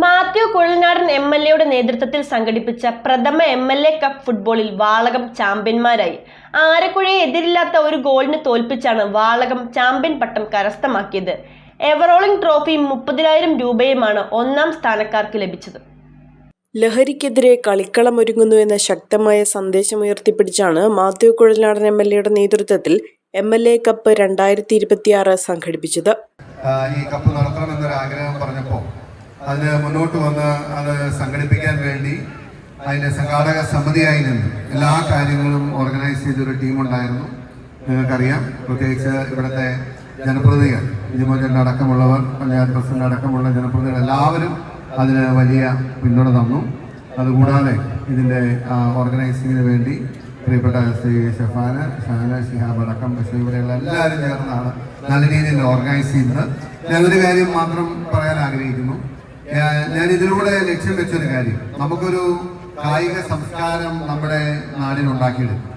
Mathew Kuzhalnadan M L എയുടെ നേതൃത്വത്തിൽ സംഘടിപ്പിച്ച പ്രഥമ എം എൽ എ കപ്പ് ഫുട്ബോളിൽ വാളകം ചാമ്പ്യന്മാരായി. ആരക്കുഴയെ എതിരില്ലാത്ത ഒരു ഗോളിന് തോൽപ്പിച്ചാണ് വാളകം ചാമ്പ്യൻ പട്ടം കരസ്ഥമാക്കിയത്. എവറോളിംഗ് ട്രോഫി മുപ്പതിനായിരം രൂപയുമാണ് ഒന്നാം സ്ഥാനക്കാർക്ക് ലഭിച്ചത്. ലഹരിക്കെതിരെ കളിക്കളമൊരുങ്ങുന്നു എന്ന ശക്തമായ സന്ദേശം ഉയർത്തിപ്പിടിച്ചാണ് മാത്യു കുഴൽനാടൻ എം എൽ എയുടെ നേതൃത്വത്തിൽ എം എൽ എ കപ്പ് രണ്ടായിരത്തി ഇരുപത്തിയാറ് സംഘടിപ്പിച്ചത്. ഈ കപ്പ് നടത്തണമെന്നൊരു ആഗ്രഹം പറഞ്ഞപ്പോൾ അതിന് മുന്നോട്ട് വന്ന് അത് സംഘടിപ്പിക്കാൻ വേണ്ടി അതിന്റെ സംഘാടക സമിതിയായി നിന്ന് എല്ലാ കാര്യങ്ങളും ഓർഗനൈസ് ചെയ്തൊരു ടീമുണ്ടായിരുന്നു നിങ്ങൾക്കറിയാം. പ്രത്യേകിച്ച് ഇവിടുത്തെ ജനപ്രതിനിധികൾ ഇതുപോലെ അടക്കമുള്ളവർ പഞ്ചായത്ത് പ്രസിഡന്റ് അടക്കമുള്ള ജനപ്രതിനിധികൾ എല്ലാവരും അതിന് വലിയ പിന്തുണ തന്നു. അതുകൂടാതെ ഇതിന്റെ ഓർഗനൈസിങ്ങിന് വേണ്ടി പ്രിയപ്പെട്ട ശ്രീ ഷഫാന് ഷാന ഷിഹാബ് അടക്കം പക്ഷേ എല്ലാവരും ചേർന്നാണ് നല്ല രീതിയിൽ ഓർഗനൈസ് ചെയ്യുന്നത് ഞാനൊരു കാര്യം മാത്രം പറയാൻ ആഗ്രഹിക്കുന്നു. ഞാൻ- ഇതിലൂടെ ലക്ഷ്യം വെച്ചൊരു കാര്യം. നമുക്കൊരു കായിക സംസ്കാരം നമ്മുടെ നാടിനുണ്ടാക്കിയെടുക്കും.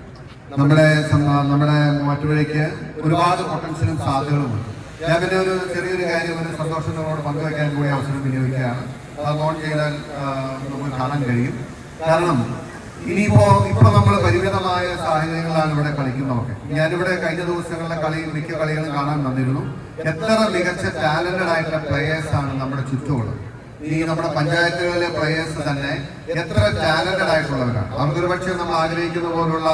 നമ്മുടെ നമ്മുടെ മറ്റുവഴിക്ക് ഒരുപാട് പൊട്ടൻഷ്യലും സാധ്യതകളുമുണ്ട്. ഞാൻ പിന്നെ ഒരു ചെറിയൊരു കാര്യം ഒരു സന്തോഷം നമ്മളോട് പങ്കുവയ്ക്കാൻ കൂടി അവസരം വിനിയോഗിക്കുകയാണ്. അത് ഓൺ ചെയ്താൽ നമുക്ക് കാണാൻ കഴിയും. കാരണം ഇനിയിപ്പോ ഇപ്പൊ നമ്മൾ പരിമിതമായ സാഹചര്യങ്ങളാണ് ഇവിടെ കളിക്കുന്നതൊക്കെ. ഞാനിവിടെ കഴിഞ്ഞ ദിവസങ്ങളിലെ കളി മിക്ക കളികളും കാണാൻ വന്നിരുന്നു. എത്ര മികച്ച ടാലന്റഡ് ആയിട്ടുള്ള പ്ലേയേഴ്സാണ് നമ്മുടെ ചുറ്റുമുള്ളത്. ഈ നമ്മുടെ പഞ്ചായത്തുകളിലെ പ്ലേയേഴ്സ് തന്നെ എത്ര ടാലന്റഡ് ആയിട്ടുള്ളവരാണ്. അവർക്ക് പക്ഷേ നമ്മൾ ആഗ്രഹിക്കുന്ന പോലുള്ള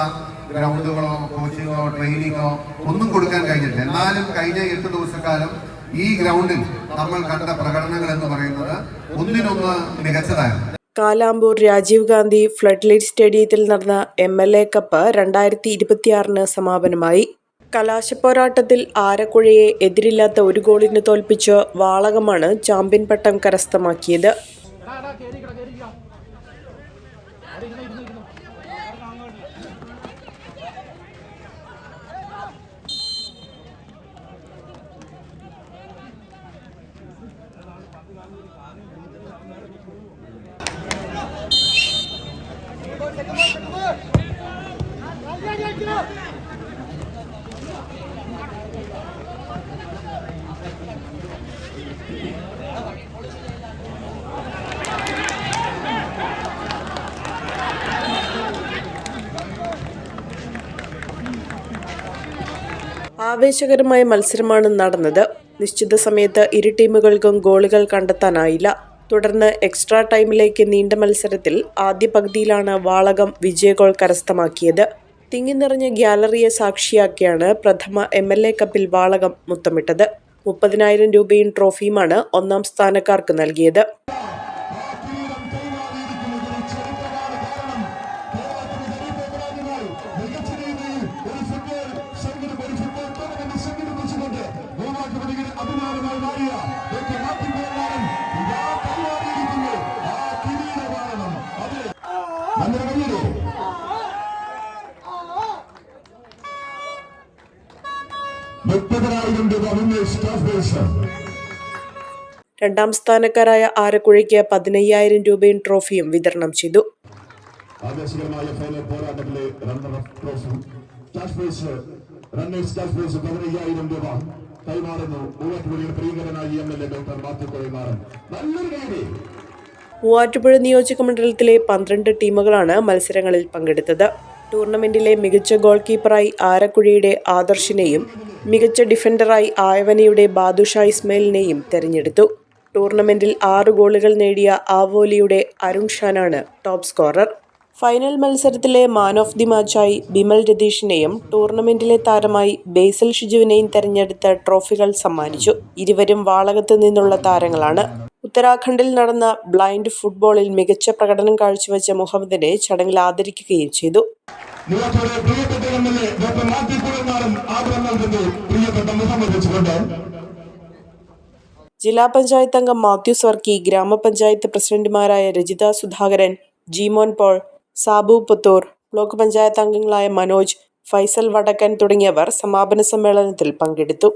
ഗ്രൗണ്ടുകളോ കോച്ചിങ്ങോ ട്രെയിനിങ്ങോ ഒന്നും കൊടുക്കാൻ കഴിഞ്ഞിട്ടില്ല എന്നാലും കഴിഞ്ഞ എട്ട് ദിവസക്കാലം ഈ ഗ്രൗണ്ടിൽ നമ്മൾ കണ്ട പ്രകടനങ്ങൾ എന്ന് പറയുന്നത് ഒന്നിനൊന്ന് മികച്ചതായിരുന്നു. കാലാമ്പൂർ രാജീവ് ഗാന്ധി ഫ്ലഡ് ലൈറ്റ് സ്റ്റേഡിയത്തിൽ നടന്ന എം എൽ എ കപ്പ് രണ്ടായിരത്തി ഇരുപത്തിയാറിന് സമാപനമായി. കലാശപ്പോരാട്ടത്തിൽ ആരക്കുഴയെ എതിരില്ലാത്ത ഒരു ഗോളിന് തോൽപ്പിച്ച് വാളകമാണ് ചാമ്പ്യൻ പട്ടം കരസ്ഥമാക്കിയത്. ആവേശകരമായ മത്സരമാണ് നടന്നത്. നിശ്ചിത സമയത്ത് ഇരു ടീമുകൾക്കും ഗോളുകൾ കണ്ടെത്താനായില്ല. തുടർന്ന് എക്സ്ട്രാ ടൈമിലേക്ക് നീണ്ട മത്സരത്തിൽ ആദ്യ പകുതിയിലാണ് വാളകം വിജയഗോൾ കരസ്ഥമാക്കിയത്. തിങ്ങി നിറഞ്ഞ ഗ്യാലറിയെ സാക്ഷിയാക്കിയാണ് പ്രഥമ എം എൽ എ കപ്പിൽ വാളകം മുത്തമിട്ടത്. മുപ്പതിനായിരം രൂപയും ട്രോഫിയുമാണ് ഒന്നാം സ്ഥാനക്കാർക്ക് നൽകിയത്. രണ്ടാം സ്ഥാനക്കാരായ ആരക്കുഴയ്ക്ക് പതിനയ്യായിരം രൂപയും ട്രോഫിയും വിതരണം ചെയ്തു. ആവേശകരമായ final പോരാട്ടത്തിലെ runner of trophy cash prize runners cash prize പതിനയ്യായിരം രൂപ. കൈമാറുന്നു. ഡോക്ടർ നല്ലൊരു മൂവാറ്റുപുഴ നിയോജക മണ്ഡലത്തിലെ പന്ത്രണ്ട് ടീമുകളാണ് മത്സരങ്ങളിൽ പങ്കെടുത്തത്. ടൂർണമെന്റിലെ മികച്ച ഗോൾ കീപ്പറായി ആരക്കുഴിയുടെ ആദർശിനെയും മികച്ച ഡിഫൻഡറായി ആയവനയുടെ ബാദുഷ ഇസ്മയിലിനെയും തെരഞ്ഞെടുത്തു. ടൂർണമെന്റിൽ ആറ് ഗോളുകൾ നേടിയ ആവോലിയുടെ അരുൺ ഷാനാണ് ടോപ്പ് സ്കോറർ. ഫൈനൽ മത്സരത്തിലെ മാൻ ഓഫ് ദി മാച്ചായി ബിമൽ രതീഷിനെയും ടൂർണമെന്റിലെ താരമായി ബേസൽ ഷിജുവിനെയും തെരഞ്ഞെടുത്ത് ട്രോഫികൾ സമ്മാനിച്ചു. ഇരുവരും വാളകത്ത് നിന്നുള്ള താരങ്ങളാണ്. ഉത്തരാഖണ്ഡിൽ നടന്ന ബ്ലൈൻഡ് ഫുട്ബോളിൽ മികച്ച പ്രകടനം കാഴ്ചവെച്ച മുഹമ്മദിനെ ചടങ്ങിൽ ആദരിക്കുകയും ചെയ്തു. ജില്ലാ പഞ്ചായത്ത് അംഗം മാത്യു സ്വർക്കി ഗ്രാമപഞ്ചായത്ത് പ്രസിഡന്റുമാരായ രജിത സുധാകരൻ ജീമോൻ പോൾ സാബു പുത്തൂർ ബ്ലോക്ക് പഞ്ചായത്ത് അംഗങ്ങളായ മനോജ് ഫൈസൽ വടക്കൻ തുടങ്ങിയവർ സമാപന സമ്മേളനത്തിൽ പങ്കെടുത്തു.